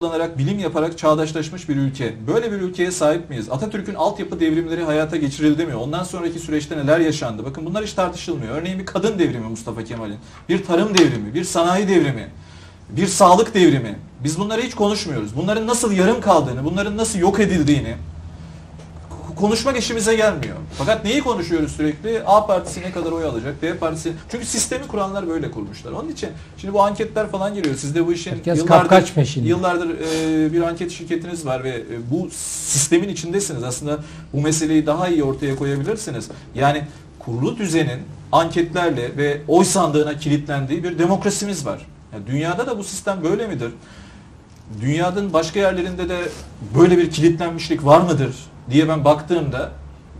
kullanarak, bilim yaparak çağdaşlaşmış bir ülke. Böyle bir ülkeye sahip miyiz? Atatürk'ün altyapı devrimleri hayata geçirildi mi? Ondan sonraki süreçte neler yaşandı? Bakın bunlar hiç tartışılmıyor. Örneğin bir kadın devrimi Mustafa Kemal'in, bir tarım devrimi, bir sanayi devrimi, bir sağlık devrimi. Biz bunları hiç konuşmuyoruz. Bunların nasıl yarım kaldığını, bunların nasıl yok edildiğini konuşmak işimize gelmiyor. Fakat neyi konuşuyoruz sürekli? A partisi ne kadar oy alacak? B partisi. Çünkü sistemi kuranlar böyle kurmuşlar. Onun için şimdi bu anketler falan geliyor. Sizde bu işin Herkes yıllardır, peşinde. yıllardır e, bir anket şirketiniz var ve e, bu sistemin içindesiniz. Aslında bu meseleyi daha iyi ortaya koyabilirsiniz. Yani kurulu düzenin anketlerle ve oy sandığına kilitlendiği bir demokrasimiz var. Yani dünyada da bu sistem böyle midir? Dünyanın başka yerlerinde de böyle bir kilitlenmişlik var mıdır diye ben baktığımda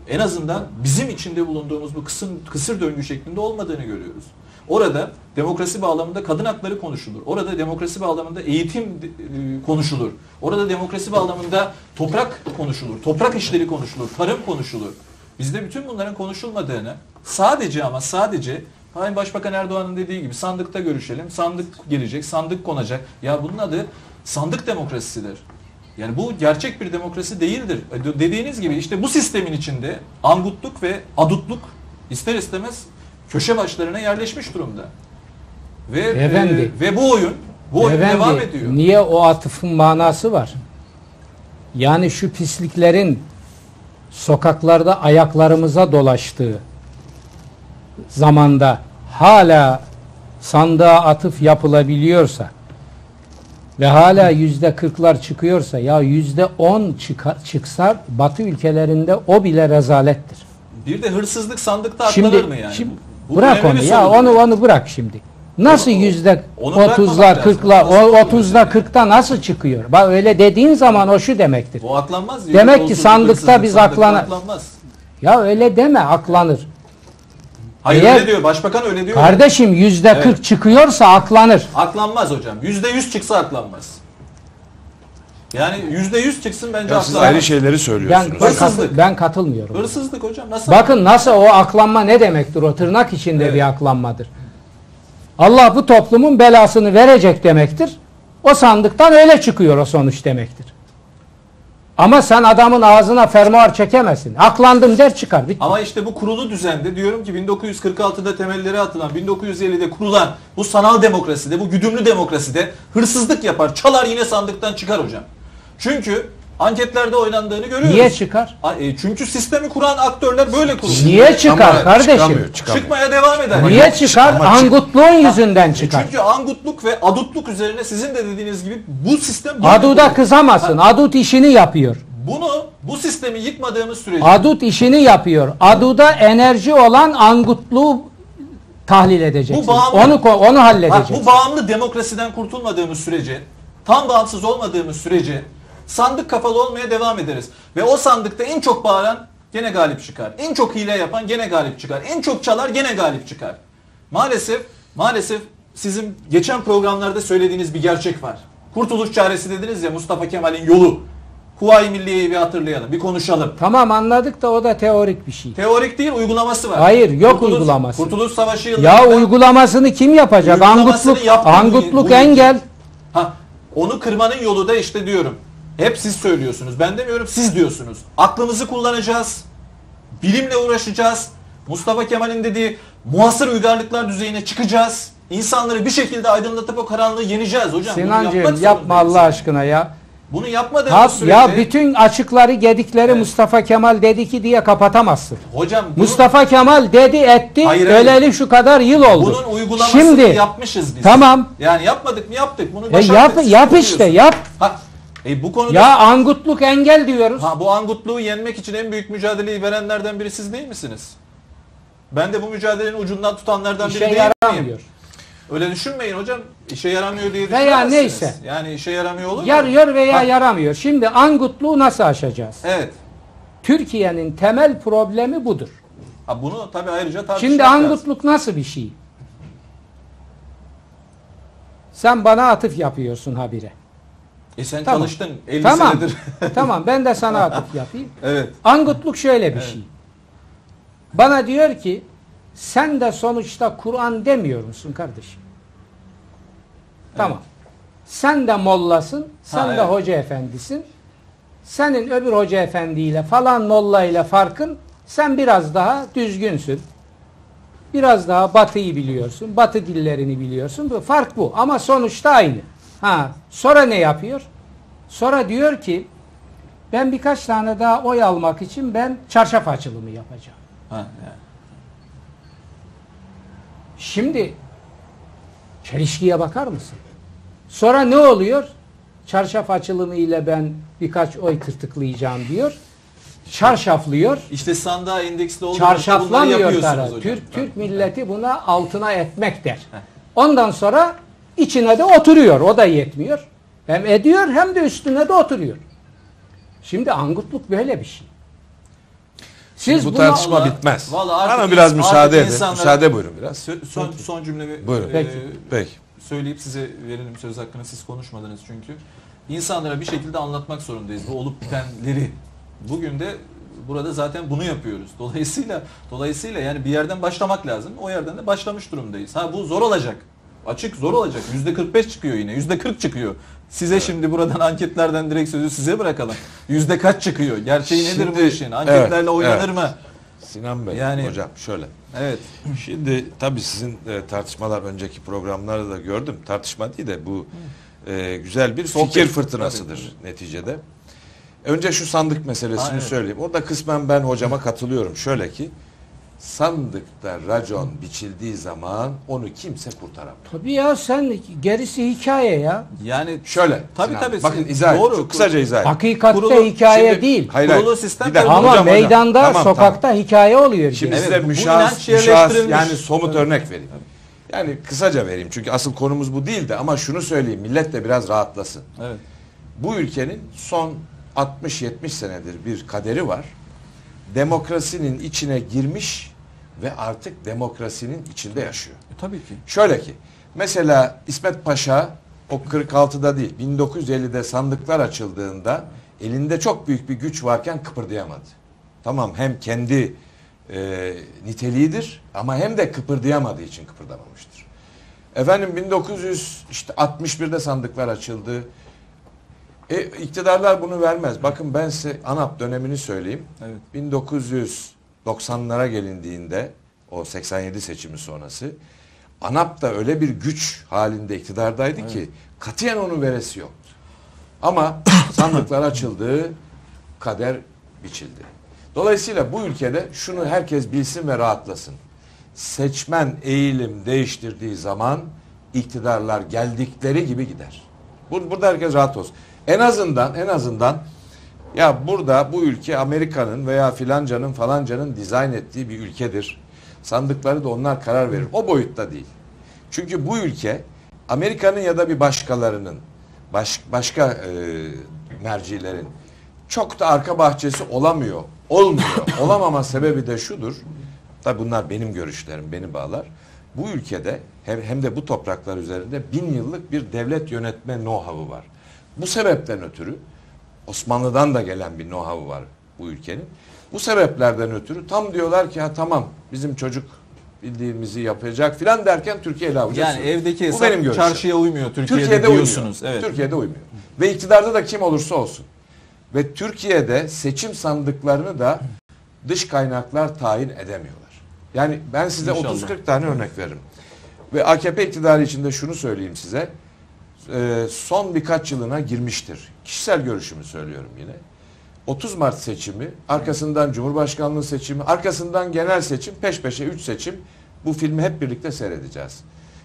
en azından bizim içinde bulunduğumuz bu kısır, kısır döngü şeklinde olmadığını görüyoruz. Orada demokrasi bağlamında kadın hakları konuşulur. Orada demokrasi bağlamında eğitim e, konuşulur. Orada demokrasi bağlamında toprak konuşulur. Toprak işleri konuşulur. Tarım konuşulur. Bizde bütün bunların konuşulmadığını sadece ama sadece Sayın Başbakan Erdoğan'ın dediği gibi sandıkta görüşelim. Sandık gelecek, sandık konacak. Ya bunun adı sandık demokrasisidir. Yani bu gerçek bir demokrasi değildir. E, Dediğiniz gibi işte bu sistemin içinde angutluk ve adutluk ister istemez köşe başlarına yerleşmiş durumda. Ve e, ve bu oyun bu oyun devam ediyor. Niye o atıfın manası var? Yani şu pisliklerin sokaklarda ayaklarımıza dolaştığı zamanda hala sandığa atıf yapılabiliyorsa ve hala yüzde kırklar çıkıyorsa ya yüzde on çıksa Batı ülkelerinde o bile rezalettir. Bir de hırsızlık sandıkta aklanır Şimdi, mı yani? şimdi Bu bırak onu ya onu onu bırak şimdi. Nasıl yüzde otuzlar kırklar otuzda kırkta nasıl çıkıyor? Bak öyle dediğin zaman o şu demektir. Bu aklanmaz. Demek ki sandıkta biz aklana-. Ya öyle deme aklanır. Hayır Eğer- öyle diyor. Başbakan öyle diyor. Kardeşim yüzde Evet. kırk çıkıyorsa aklanır. Aklanmaz hocam. Yüzde yüz çıksa aklanmaz. Yani yüzde yüz çıksın bence Ya siz aklanmaz. ayrı şeyleri Ben, söylüyorsunuz. ben, Hırsızlık. katı- ben katılmıyorum. Hırsızlık hocam nasıl? Bakın nasıl o aklanma ne demektir? O tırnak içinde Evet. bir aklanmadır. Allah bu toplumun belasını verecek demektir. O sandıktan öyle çıkıyor o sonuç demektir. Ama sen adamın ağzına fermuar çekemezsin. Aklandım der çıkar. Bitti. Ama işte bu kurulu düzende diyorum ki 1946'da temelleri atılan, 1950'de kurulan bu sanal demokraside, bu güdümlü demokraside hırsızlık yapar, çalar yine sandıktan çıkar hocam. Çünkü anketlerde oynandığını görüyoruz. Niye çıkar? A- e, Çünkü sistemi kuran aktörler böyle kurulmuş. Niye çıkar Ama kardeşim? Çıkamıyor, çıkamıyor. Çıkmaya devam eder. Ama Niye çıkar? ama çık- Angutluğun yüzünden E çıkar. Çünkü angutluk ve adutluk üzerine sizin de dediğiniz gibi bu sistem böyle Aduda kızamazsın. Adut işini yapıyor. Bunu bu sistemi yıkmadığımız sürece Adut işini yapıyor. Aduda enerji olan angutluğu tahlil edeceksin. Bu bağımlı- Onu ko- onu Bak, halledeceksin. bu bağımlı demokrasiden kurtulmadığımız sürece, tam bağımsız olmadığımız sürece sandık kafalı olmaya devam ederiz. Ve o sandıkta en çok bağıran gene galip çıkar. En çok hile yapan gene galip çıkar. En çok çalar gene galip çıkar. Maalesef, maalesef sizin geçen programlarda söylediğiniz bir gerçek var. Kurtuluş çaresi dediniz ya Mustafa Kemal'in yolu. Huvayi Milliye'yi bir hatırlayalım, bir konuşalım. Tamam anladık da o da teorik bir şey. Teorik değil, uygulaması var. Hayır, yok Kurtuluş- uygulaması. Kurtuluş Savaşı Ya yıllarında... uygulamasını kim yapacak? Uygulamasını Angutluk, angutluk bu engel. Ha, onu kırmanın yolu da işte diyorum. Hep siz söylüyorsunuz. Ben demiyorum siz diyorsunuz. Aklımızı kullanacağız. Bilimle uğraşacağız. Mustafa Kemal'in dediği muhasır uygarlıklar düzeyine çıkacağız. İnsanları bir şekilde aydınlatıp o karanlığı yeneceğiz hocam. Sinancığım yapma. Allah aşkına ya. Bunu yapmadığımız Ha, sürece... ya bütün açıkları gedikleri Evet. Mustafa Kemal dedi ki diye kapatamazsın. Hocam bunu- Mustafa Kemal dedi etti Hayır, hayır. öleli şu kadar yıl oldu. bunun uygulamasını Şimdi yapmışız biz. tamam. Yani yapmadık mı yaptık. Bunu E yap yap işte yap. Ha, e bu konuda Ya angutluk engel diyoruz. Ha bu angutluğu yenmek için en büyük mücadeleyi verenlerden biri siz değil misiniz? Ben de bu mücadelenin ucundan tutanlardan biri İşe değil miyim? yaramıyor. Öyle düşünmeyin hocam. İşe yaramıyor diye Veya düşünemezsiniz. neyse. Yani işe yaramıyor olur mu? Yarıyor veya Ha, yaramıyor. Şimdi angutluğu nasıl aşacağız? Evet. Türkiye'nin temel problemi budur. Ha, bunu tabii ayrıca tartışmak Şimdi lazım. angutluk nasıl bir şey? Sen bana atıf yapıyorsun habire. E sen Tamam. çalıştın 50 Tamam. senedir. tamam ben de sana atıf yapayım. evet. Angutluk şöyle bir Evet. şey. Bana diyor ki sen de sonuçta Kur'an demiyor musun kardeşim? Tamam. Sen de mollasın, sen Ha, de evet. hoca efendisin. Senin öbür hoca efendiyle falan molla ile farkın sen biraz daha düzgünsün. Biraz daha batıyı biliyorsun. Batı dillerini biliyorsun. Bu fark bu. Ama sonuçta aynı. Ha, sonra ne yapıyor? Sonra diyor ki ben birkaç tane daha oy almak için ben çarşaf açılımı yapacağım. Ha, yani. Şimdi çelişkiye bakar mısın? Sonra ne oluyor? Çarşaf açılımı ile ben birkaç oy tırtıklayacağım diyor. Çarşaflıyor. İşte sandığa endeksli olduğunuzda bunları Çarşaflamıyor yapıyorsunuz Tara. hocam. Türk, Türk milleti buna altına etmek der. Ondan sonra içine de oturuyor. O da yetmiyor. Hem ediyor hem de üstüne de oturuyor. Şimdi angutluk böyle bir şey. Siz bu tartışma Vallahi- bitmez. Bana biraz müsaade edin. insanlara- Müsaade buyurun biraz. Sö- Son, son cümlemi Buyurun. e, Peki. Peki. söyleyip size verelim söz hakkını siz konuşmadınız çünkü. İnsanlara bir şekilde anlatmak zorundayız bu olup bitenleri. Bugün de burada zaten bunu yapıyoruz. Dolayısıyla dolayısıyla yani bir yerden başlamak lazım. O yerden de başlamış durumdayız. Ha bu zor olacak. Açık zor olacak. Yüzde 45 çıkıyor yine. Yüzde 40 çıkıyor. Size şimdi buradan anketlerden direkt sözü size bırakalım. Yüzde kaç çıkıyor? Gerçeği nedir bu Şimdi- işin? Anketlerle evet, oynanır evet. mı? Sinan Bey Yani- hocam şöyle. Evet. Şimdi tabii sizin e, tartışmalar önceki programlarda da gördüm. Tartışma değil de bu e, güzel bir Sohbet. fikir fırtınasıdır neticede. Önce şu sandık meselesini Ha, evet. söyleyeyim. Orada kısmen ben hocama katılıyorum. Şöyle ki sandıkta racon biçildiği zaman onu kimse kurtaramıyor. Tabii ya sen gerisi hikaye ya. Yani Şöyle. Tabii, Sinan, tabii. Bakın izah doğru. Çok kısaca izah edeyim. Hakikatte Kurulu- hikaye Şimdi- değil. Hayır, Kurulu sistem dakika, tabii. Ama hocam, hocam. meydanda, Tamam, sokakta tamam. hikaye oluyor. Şimdi. Evet, size müşahs, müşahs yani somut örnek vereyim. Yani kısaca vereyim çünkü asıl konumuz bu değil de ama şunu söyleyeyim millet de biraz rahatlasın. Evet. Bu ülkenin son 60-70 senedir bir kaderi var. Demokrasinin içine girmiş ve artık demokrasinin içinde yaşıyor. E, tabii ki. Şöyle ki mesela İsmet Paşa o 46'da değil 1950'de sandıklar açıldığında elinde çok büyük bir güç varken kıpırdayamadı. Tamam hem kendi e, niteliğidir ama hem de kıpırdayamadığı için kıpırdamamıştır. Efendim 1900 işte 61'de sandıklar açıldı. E, iktidarlar bunu vermez. Bakın ben size ANAP dönemini söyleyeyim. Evet. 1990'lara gelindiğinde o 87 seçimi sonrası ANAP da öyle bir güç halinde iktidardaydı ki katiyen onun veresi yoktu. Ama sandıklar açıldı, kader biçildi. Dolayısıyla bu ülkede şunu herkes bilsin ve rahatlasın. Seçmen eğilim değiştirdiği zaman iktidarlar geldikleri gibi gider. Bur- Burada herkes rahat olsun. En azından en azından ya burada bu ülke Amerika'nın veya filancanın falancanın dizayn ettiği bir ülkedir. Sandıkları da onlar karar verir. O boyutta değil. Çünkü bu ülke Amerika'nın ya da bir başkalarının baş, başka e, mercilerin çok da arka bahçesi olamıyor. Olmuyor. Olamama sebebi de şudur. Tabi bunlar benim görüşlerim, beni bağlar. Bu ülkede hem, hem de bu topraklar üzerinde bin yıllık bir devlet yönetme know-how'u var. Bu sebepten ötürü Osmanlı'dan da gelen bir know-how'u var bu ülkenin. Bu sebeplerden ötürü tam diyorlar ki ha tamam bizim çocuk bildiğimizi yapacak filan derken Türkiye ile avuca Yani evdeki hesap benim görüşüm. çarşıya uymuyor Türkiye'de, Türkiye'de diyorsunuz. uymuyor. Evet. Türkiye'de uymuyor. Ve iktidarda da kim olursa olsun. Ve Türkiye'de seçim sandıklarını da dış kaynaklar tayin edemiyorlar. Yani ben size İnşallah. 30-40 tane örnek veririm. Ve AKP iktidarı içinde şunu söyleyeyim size. Ee, son birkaç yılına girmiştir. Kişisel görüşümü söylüyorum yine. 30 Mart seçimi, arkasından Cumhurbaşkanlığı seçimi, arkasından genel seçim, peş peşe 3 seçim. Bu filmi hep birlikte seyredeceğiz.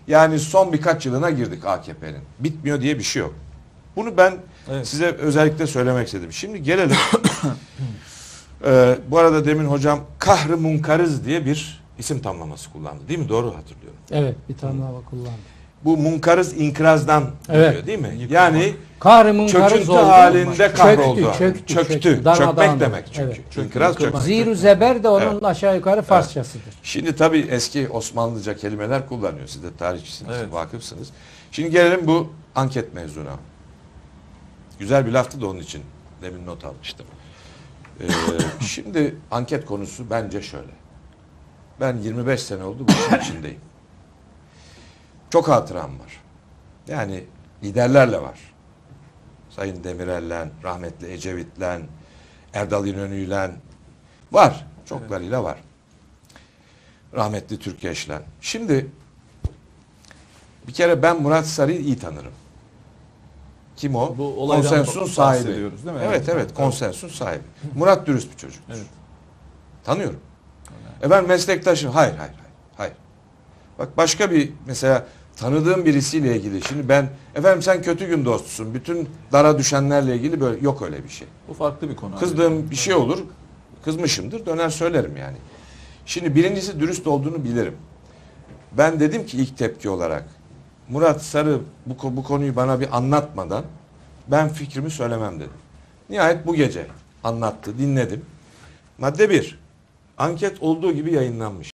Yani son birkaç yılına girdik AKP'nin. Bitmiyor diye bir şey yok. Bunu ben Evet. size özellikle söylemek istedim. Şimdi gelelim. Ee, bu arada demin hocam kahrı munkarız diye bir isim tamlaması kullandı. Değil mi? Doğru hatırlıyorum. Evet bir tane daha kullandım. Bu munkarız inkrazdan Evet. geliyor değil mi? Yıkılmak. Yani karız çöküntü oldu. halinde Çöktü, kahroldu. çöktü, çöktü. çöktü. Darmadağın Çökmek demek çünkü. Evet. Çöktü, İnkraz yıkılmak. çökmek. Ziru zeber de onun Evet. aşağı yukarı Farsçasıdır. Şimdi tabii eski Osmanlıca kelimeler kullanıyor. Siz de tarihçisiniz, Evet. vakıfsınız. Şimdi gelelim bu anket mevzuna. Güzel bir laftı da onun için demin not almıştım. Ee, şimdi anket konusu bence şöyle. Ben 25 sene oldu bu işin içindeyim. Çok hatıram var. Yani liderlerle var. Sayın Demirel'le, rahmetli Ecevit'le, Erdal İnönü'yle var. Çoklarıyla var. Rahmetli Türkeş'le. Şimdi bir kere ben Murat Sarı'yı iyi tanırım. Kim o? Bu olaydan konsensusun sahibi. değil mi? Evet Evet. evet, konsensus sahibi. Murat dürüst bir çocuk. Evet. Tanıyorum. E ben meslektaşım. Hayır, hayır, hayır. Hayır. Bak başka bir mesela tanıdığım birisiyle ilgili. Şimdi ben efendim sen kötü gün dostusun. Bütün dara düşenlerle ilgili böyle yok öyle bir şey. Bu farklı bir konu. abi. Kızdığım bir şey olur. Kızmışımdır. Döner söylerim yani. Şimdi birincisi dürüst olduğunu bilirim. Ben dedim ki ilk tepki olarak Murat Sarı bu, bu konuyu bana bir anlatmadan ben fikrimi söylemem dedim. Nihayet bu gece anlattı, dinledim. Madde bir, anket olduğu gibi yayınlanmış.